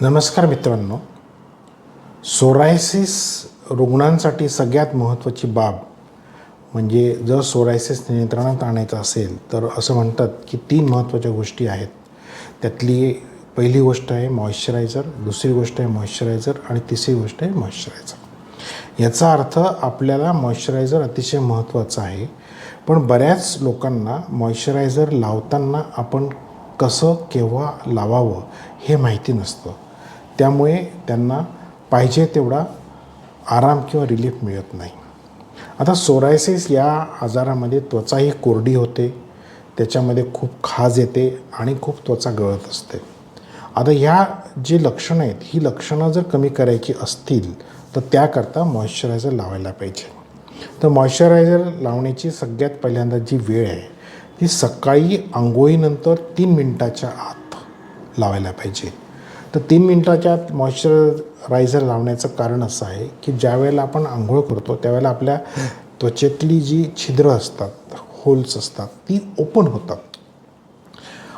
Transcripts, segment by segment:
नमस्कार मित्रांनो. सोरायसिस रुग्णांसाठी सगळ्यात महत्त्वाची बाब म्हणजे जर सोरायसिस नियंत्रणात आणायचं असेल तर असं म्हणतात की तीन महत्त्वाच्या गोष्टी आहेत. त्यातली पहिली गोष्ट आहे मॉइश्चरायझर दुसरी गोष्ट आहे मॉइश्चरायझर आणि तिसरी गोष्ट आहे मॉइश्चरायझर. याचा अर्थ आपल्याला मॉइश्चरायझर अतिशय महत्त्वाचं आहे पण बऱ्याच लोकांना मॉइश्चरायझर लावताना आपण कसं केव्हा लावावं हे माहिती नसतं. त्यामुळे त्यांना पाहिजे तेवढा आराम किंवा रिलीफ मिळत नाही. आता सोरायसिस या आजारामध्ये त्वचाही कोरडी होते. त्याच्यामध्ये खूप खाज येते आणि खूप त्वचा गळत असते. आता ह्या जी लक्षणं आहेत ही लक्षणं जर कमी करायची असतील तर त्याकरता मॉइश्चरायझर लावायला पाहिजे. तर मॉइश्चरायझर लावण्याची सगळ्यात पहिल्यांदा जी वेळ आहे ती सकाळी आंघोळीनंतर तीन मिनटाच्या आत लावायला पाहिजे. तर तीन मिनटाच्या आत मॉइश्चरायझर लावण्याचं कारण असं आहे की ज्या वेळेला आपण आंघोळ करतो त्यावेळेला आपल्या त्वचेतली जी छिद्र असतात होल्स असतात ती ओपन होतात.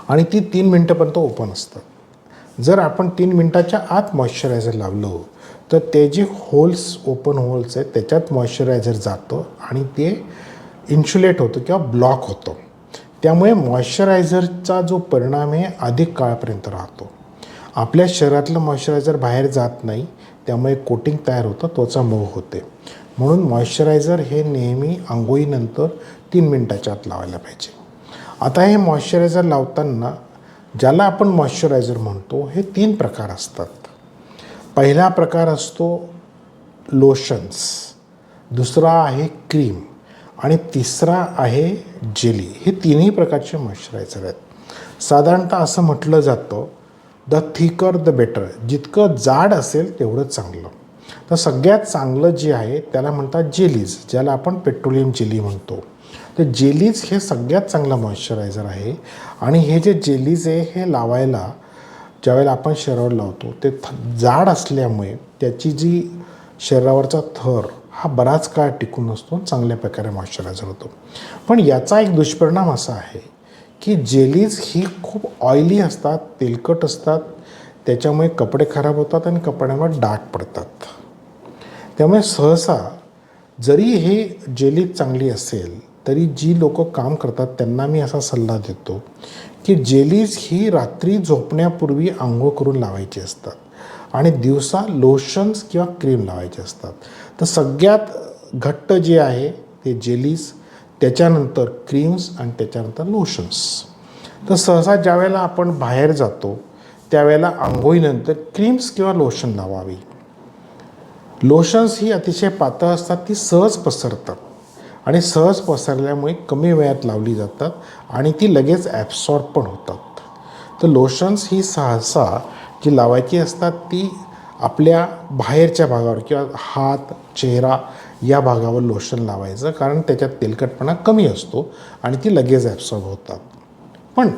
आणि ती तीन मिनटापर्यंत ओपन असतात. जर आपण तीन मिनटाच्या आत मॉइश्चरायझर लावलं तर ते जे होल्स ओपन होल्स आहेत त्याच्यात मॉइश्चरायझर जातो आणि ते इन्शुलेट होतं किंवा ब्लॉक होतं. त्यामुळे मॉइश्चरायझरचा जो परिणाम आहे अधिक काळापर्यंत राहतो. आपल्या शरीरातलं मॉइश्चरायझर बाहेर जात नाही त्यामुळे कोटिंग तयार होतं त्वचा मऊ होते. म्हणून मॉइश्चरायझर हे नेहमी आंघोळीनंतर तीन मिनटाच्या आत लावायला पाहिजे. आता हे मॉइश्चरायझर लावताना ज्याला आपण मॉइश्चरायझर म्हणतो हे तीन प्रकार असतात. पहिला प्रकार असतो लोशन्स दुसरा आहे क्रीम आणि तिसरा आहे जेली हे तिन्ही प्रकारचे मॉइश्चरायझर आहेत. साधारणतः असं म्हटलं जातं द थिकर द बेटर. जितकं जाड असेल तेवढं चांगलं. तर सगळ्यात चांगलं जे आहे त्याला म्हणतात जेलीज ज्याला आपण पेट्रोलियम जेली म्हणतो. तर जेलीज हे सगळ्यात चांगलं मॉइश्चरायझर आहे. आणि हे जे जेलीज आहे हे लावायला ज्यावेळेला आपण शरीरावर लावतो ते थ जाड असल्यामुळे त्याची जी शरीरावरचा थर हा बराच काळ टिकून असतो चांगल्या प्रकारे मॉइश्चरायझर होतो. पण याचा एक दुष्परिणाम असा आहे की जेलीज ही खूप ऑइली असतात तेलकट असतात त्याच्यामुळे कपडे खराब होतात आणि कपड्यांवर डाग पडतात. त्यामुळे सहसा जरी हे जेली चांगली असेल तरी जी लोक काम करतात त्यांना मी असा सल्ला देतो की जेलीज ही रात्री झोपण्यापूर्वी आंघोळ करून लावायची असतात आणि दिवसा लोशन्स किंवा क्रीम लावायचे असतात. तर सगळ्यात घट्ट जे आहे ते जेलीज त्याच्यानंतर क्रीम्स आणि त्याच्यानंतर लोशन्स तर सहसा ज्यावेळेला आपण बाहेर जातो त्यावेळेला आंघोळीनंतर क्रीम्स किंवा लोशन लावावी. लोशन्स ही अतिशय पातळ असतात ती सहज पसरतात. आणि सहज पसरल्यामुळे कमी वेळात लावली जातात आणि ती लगेच ॲब्सॉर्ब पण होतात. तर लोशन्स ही सहसा जी लावायची असतात ती आपल्या बाहेरच्या भागावर किंवा हात चेहरा या भागावर लोशन लावायचं कारण त्याच्यात तेलकटपणा कमी असतो आणि ती लगेच ॲब्सॉर्ब होतात. पण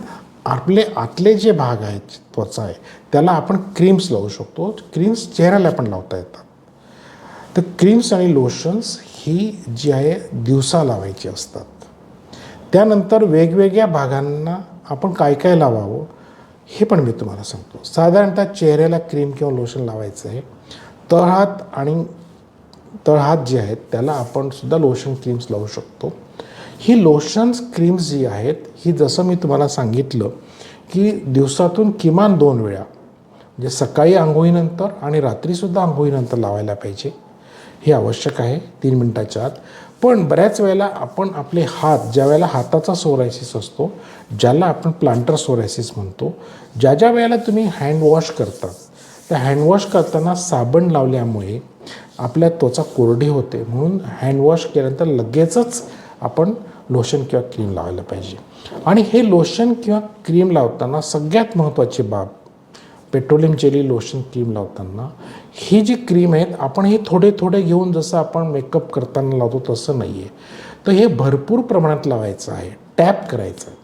आपले आतले जे भाग आहेत त्वचा आहे त्याला आपण क्रीम्स लावू शकतो. क्रीम्स चेहऱ्याला पण लावता येतात. तर क्रीम्स आणि लोशन्स ही जी आहे दिवसा लावायची असतात. त्यानंतर वेगवेगळ्या भागांना आपण काय काय लावावं हे पण मी तुम्हाला सांगतो. साधारणतः चेहऱ्याला क्रीम किंवा लोशन लावायचं आहे. तळहात आणि तळहात जे आहेत त्याला आपण सुद्धा लोशन क्रीम्स लावू शकतो. ही लोशन्स क्रीम्स जी आहेत ही जसं मी तुम्हाला सांगितलं की दिवसातून किमान दोन वेळा म्हणजे सकाळी आंघोळीनंतर आणि रात्रीसुद्धा आंघोळीनंतर लावायला पाहिजे. हे आवश्यक आहे तीन मिनटाच्या आत. पण बऱ्याच वेळेला आपण आपले हात ज्या वेळेला हाताचा सोरायसिस असतो ज्याला आपण प्लांटर सोरायसिस म्हणतो ज्या ज्या वेळेला तुम्ही हँडवॉश करतात तर हँडवॉश करताना साबण लावल्यामुळे आपल्या त्वचा कोरडी होते. म्हणून हँडवॉश केल्यानंतर लगेचच आपण लोशन किंवा क्रीम लावायला पाहिजे. आणि हे लोशन किंवा क्रीम लावताना सगळ्यात महत्त्वाची बाब पेट्रोलियम जेली लोशन क्रीम लावताना ही जी क्रीम आहेत आपण हे थोडे थोडे घेऊन जसं आपण मेकअप करताना लावतो तसं नाही आहे तर हे भरपूर प्रमाणात लावायचं आहे. टॅप करायचं आहे.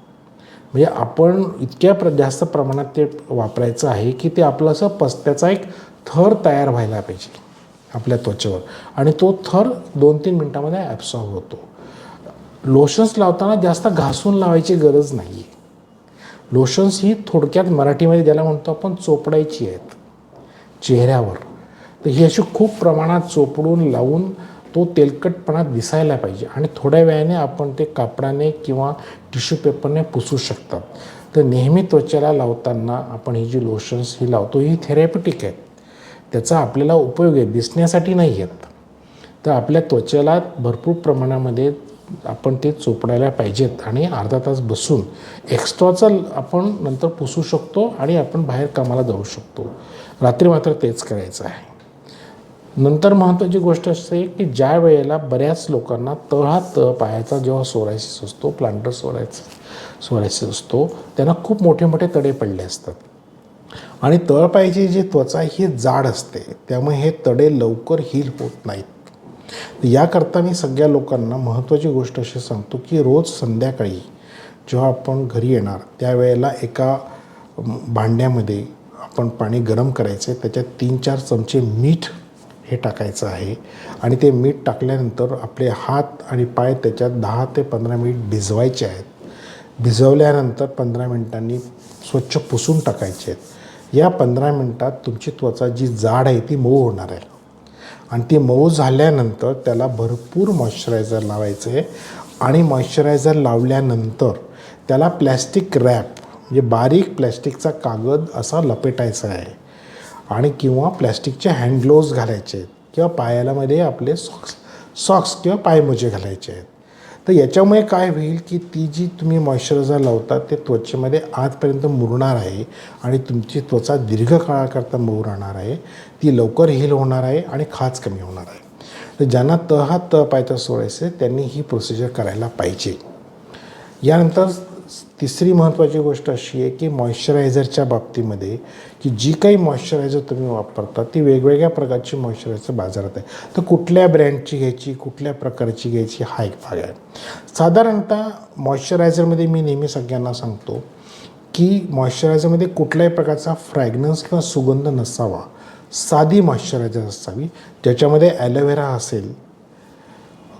म्हणजे आपण इतक्या प्र जास्त प्रमाणात ते वापरायचं आहे की ते आपलं असं पस्त्याचा एक थर तयार व्हायला पाहिजे आपल्या त्वचेवर. आणि तो थर दोन तीन मिनटामध्ये ॲब्सॉर्ब होतो. लोशन्स लावताना जास्त घासून लावायची गरज नाही आहे लोशन्स ही थोडक्यात मराठीमध्ये ज्याला म्हणतो आपण चोपडायची आहेत. चेहऱ्यावर. तर ही अशी खूप प्रमाणात चोपडून लावून तो तेलकटपणा दिसायला पाहिजे आणि थोड्या वेळाने आपण ते कापडाने किंवा टिश्यू पेपरने पुसू शकतात. तर नेहमी त्वचेला लावताना आपण ही जी लोशन्स ही लावतो ही थेरॅपिटिक आहेत. त्याचा आपल्याला उपयोग आहे दिसण्यासाठी नाही आहेत. तर आपल्या त्वचेला भरपूर प्रमाणामध्ये आपण ते चोपडायला पाहिजेत आणि अर्धा तास बसून एक्स्ट्राचं आपण नंतर पुसू शकतो आणि आपण बाहेर कामाला जाऊ शकतो. रात्री मात्र तेच करायचं आहे. नंतर महत्त्वाची गोष्ट असते की ज्या वेळेला बऱ्याच लोकांना तळा तळ पायाचा जेव्हा सोरायसिस असतो प्लांटर सोरायसिस सोरायसिस असतो त्यांना खूप मोठे मोठे तडे पडले असतात. आणि तळपायाची जी त्वचा आहे ही जाड असते. त्यामुळे हे तडे लवकर हील होत नाहीत. याकरता मी सगळ्या लोकांना महत्त्वाची गोष्ट अशी सांगतो की रोज संध्याकाळी जेव्हा आपण घरी येणार त्यावेळेला एका भांड्यामध्ये आपण पाणी गरम करायचे त्याच्यात तीन चार चमचे मीठ हे टाकायचं आहे. आणि ते मीठ टाकल्यानंतर आपले हात आणि पाय त्याच्यात दहा ते पंधरा मिनिट भिजवायचे आहेत. भिजवल्यानंतर पंधरा मिनिटांनी स्वच्छ पुसून टाकायचे आहेत. या पंधरा मिनटात तुमची त्वचा जी जाड आहे ती मऊ होणार आहे. आणि ती मऊ झाल्यानंतर त्याला भरपूर मॉइश्चरायझर लावायचं आहे. आणि मॉइश्चरायझर लावल्यानंतर त्याला प्लॅस्टिक रॅप म्हणजे बारीक प्लॅस्टिकचा कागद असा लपेटायचा आहे. आणि किंवा प्लॅस्टिकचे हँड ग्लोव्ज घालायचे आहेत किंवा पायालामध्ये आपले सॉक्स सॉक्स किंवा पायमोजे घालायचे आहेत. तर याच्यामुळे काय होईल की ती जी तुम्ही मॉइश्चरायझर लावता ते त्वचेमध्ये आजपर्यंत मुरणार आहे आणि तुमची त्वचा दीर्घ काळाकरता मऊ राहणार आहे. ती लवकर हील होणार आहे आणि खाज कमी होणार आहे. तर ज्यांना त हा त पायचा सोडायचं आहे त्यांनी ही प्रोसिजर करायला पाहिजे. यानंतर तिसरी महत्त्वाची गोष्ट अशी आहे की मॉइश्चरायझरच्या बाबतीमध्ये की जी काही मॉइश्चरायझर तुम्ही वापरता ती वेगवेगळ्या प्रकारची मॉइश्चरायझर बाजारात आहे. तर कुठल्या ब्रँडची घ्यायची कुठल्या प्रकारची घ्यायची हा एक भाग आहे. साधारणतः मॉइश्चरायझरमध्ये मी नेहमी सगळ्यांना सांगतो की मॉइश्चरायझरमध्ये कुठल्याही प्रकारचा फ्रॅग्रन्स किंवा सुगंध नसावा. साधी मॉइश्चरायझर असावी ज्याच्यामध्ये ॲलोव्हेरा असेल.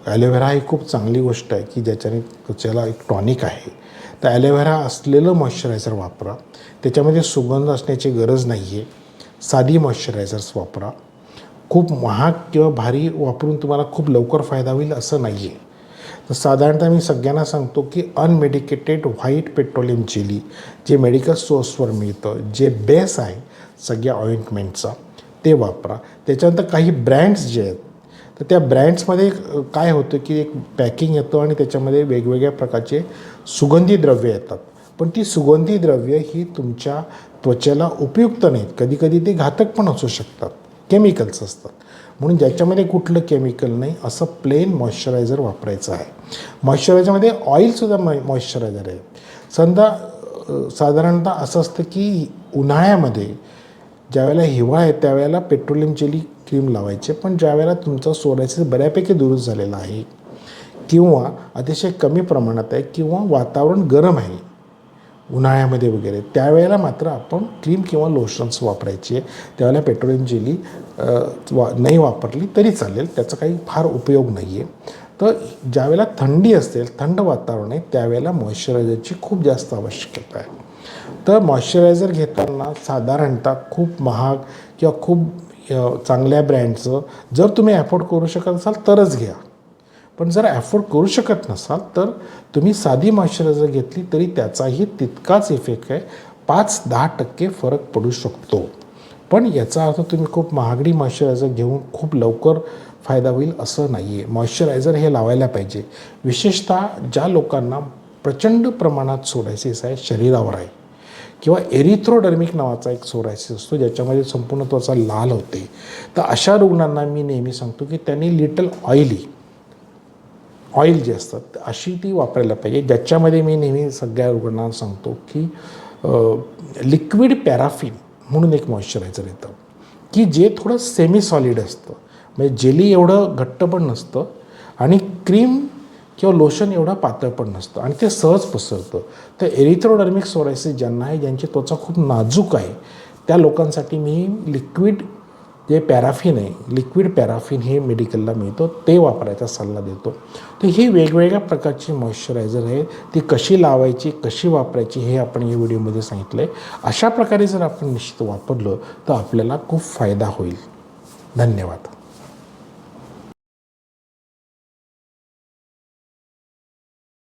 ॲलोव्हेरा ही खूप चांगली गोष्ट आहे की ज्याच्याने त्वचेला एक टॉनिक आहे. तर ॲलोव्हेरा असलेलं मॉइश्चरायझर वापरा. त्याच्यामध्ये सुगंध असण्याची गरज नाही आहे साधी मॉइश्चरायझर्स वापरा. खूप महाग किंवा भारी वापरून तुम्हाला खूप लवकर फायदा होईल असं नाही आहे तर साधारणतः मी सगळ्यांना सांगतो की अनमेडिकेटेड व्हाईट पेट्रोलियम जेली जे मेडिकल सोर्सवर मिळतं जे बेस आहे सगळ्या ऑइंटमेंटचा ते वापरा. त्याच्यानंतर काही ब्रँड्स जे आहेत तर त्या ब्रँड्समध्ये काय होतं की एक पॅकिंग येतं आणि त्याच्यामध्ये वेगवेगळ्या प्रकारचे सुगंधी द्रव्य येतात. पण ती सुगंधी द्रव्य ही तुमच्या त्वचेला उपयुक्त नाहीत. कधीकधी ते घातक पण असू शकतात. केमिकल्स असतात. म्हणून ज्याच्यामध्ये कुठलं केमिकल नाही असं प्लेन मॉइश्चरायझर वापरायचं आहे. मॉइश्चरायझरमध्ये ऑइलसुद्धा मॉ मॉइश्चरायझर आहे. समजा साधारणतः असं असतं की उन्हाळ्यामध्ये ज्यावेळेला हिवाळा आहे त्यावेळेला पेट्रोलियम जेली क्रीम लावायचे. पण ज्यावेळेला तुमचा सोरायसिस बऱ्यापैकी दुरुस्त झालेला आहे किंवा अतिशय कमी प्रमाणात आहे किंवा वातावरण गरम आहे उन्हाळ्यामध्ये वगैरे त्यावेळेला मात्र आपण क्रीम किंवा लोशन्स वापरायचे. त्यावेळेला पेट्रोलियम जेली वा नाही वापरली तरी चालेल त्याचा काही फार उपयोग नाही आहे तर ज्यावेळेला थंडी असेल थंड वातावरण आहे त्यावेळेला मॉइश्चरायझरची खूप जास्त आवश्यकता आहे. तर मॉइश्चरायझर घेताना साधारणतः खूप महाग किंवा खूप चांगल्या ब्रँडचं जर तुम्ही ॲफोर्ड करू शकत असाल तरच घ्या. पण जर ॲफोर्ड करू शकत नसाल तर तुम्ही साधी मॉइश्चरायझर घेतली तरी त्याचाही तितकाच इफेक्ट आहे. पाच दहा टक्के फरक पडू शकतो. पण याचा अर्थ तुम्ही खूप महागडी मॉइश्चरायझर घेऊन खूप लवकर फायदा होईल असं नाही आहे मॉइश्चरायझर हे लावायला पाहिजे. विशेषतः ज्या लोकांना प्रचंड प्रमाणात सोडायसिस आहे शरीरावर आहे किंवा एरिथ्रोडर्मिक नावाचा एक सोरायसिस असतो ज्याच्यामध्ये संपूर्ण त्वचा लाल होते. तर अशा रुग्णांना मी नेहमी सांगतो की त्यांनी लिटल ऑइली ऑइल जे असतात अशी ती वापरायला पाहिजे. ज्याच्यामध्ये मी नेहमी सगळ्या रुग्णांना सांगतो की लिक्विड पॅराफिन म्हणून एक मॉइश्चरायझर येतं. की जे थोडं सेमी सॉलिड असतं. म्हणजे जेली एवढं घट्ट पण नसतं आणि क्रीम किंवा लोशन एवढं पातळ पण नसतं. आणि ते सहज पसरतं. तर एरिथ्रोडर्मिक सोरायसिस ज्यांना आहे ज्यांची त्वचा खूप नाजूक आहे त्या लोकांसाठी मी लिक्विड जे पॅराफिन आहे लिक्विड पॅराफिन हे मेडिकलला मिळतो ते वापरायचा सल्ला देतो. तर ही वेगवेगळ्या प्रकारची मॉइश्चरायझर आहे ती कशी लावायची कशी वापरायची हे आपण या व्हिडिओमध्ये सांगितलं आहे अशा प्रकारे जर आपण निश्चित वापरलं तर आपल्याला खूप फायदा होईल. धन्यवाद.